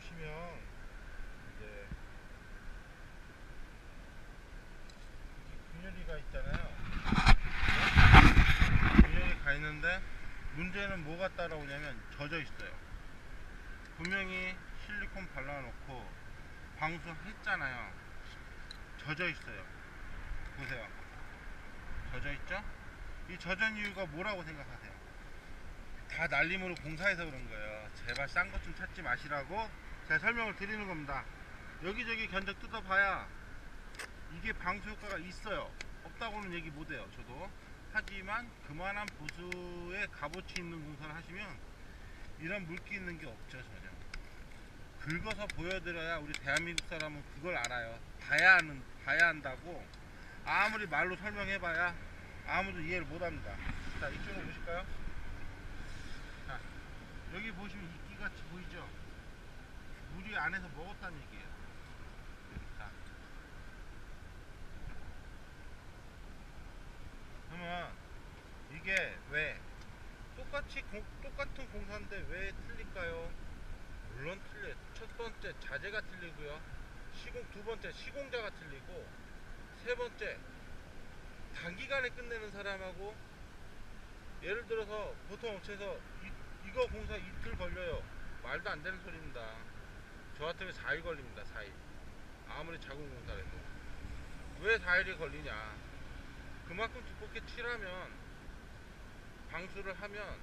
보시면 이제 분열이가 있잖아요. 분열이 가 있는데 문제는 뭐가 따라오냐면 젖어 있어요. 분명히 실리콘 발라놓고 방수했잖아요. 젖어 있어요. 보세요. 젖어 있죠? 이 젖은 이유가 뭐라고 생각하세요? 다 날림으로 공사해서 그런 거예요. 제발 싼 것 좀 찾지 마시라고 제가 설명을 드리는 겁니다. 여기저기 견적 뜯어봐야 이게 방수 효과가 있어요. 없다고는 얘기 못해요. 저도. 하지만 그만한 보수의 값어치 있는 공사를 하시면 이런 물기 있는 게 없죠 전혀. 긁어서 보여드려야 우리 대한민국 사람은 그걸 알아요. 봐야 하는 봐야 한다고 아무리 말로 설명해봐야 아무도 이해를 못합니다. 자 이쪽으로 보실까요? 자 여기 보시면 이끼같이 보이죠? 물이 안에서 먹었다는 얘기예요. 자 그러면 이게 왜 똑같이 공- 똑같은 공사인데 왜 틀릴까요? 물론 틀려요. 첫 번째 자재가 틀리고요. 시공 두 번째 시공자가 틀리고 세 번째 단기간에 끝내는 사람하고 예를 들어서 보통 업체에서 이, 이거 공사 이틀 걸려요. 말도 안 되는 소리입니다. 저 같으면 4일 걸립니다. 4일. 아무리 공사를 해도. 왜 4일이 걸리냐? 그만큼 두껍게 칠하면 방수를 하면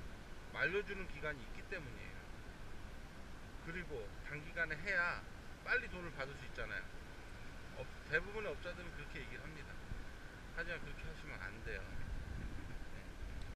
말려주는 기간이 있기 때문이에요. 그리고 단기간에 해야 빨리 돈을 받을 수 있잖아요. 업- 대부분의 업자들은 그렇게 얘기를 합니다. 하지만 그렇게 하시면 안 돼요.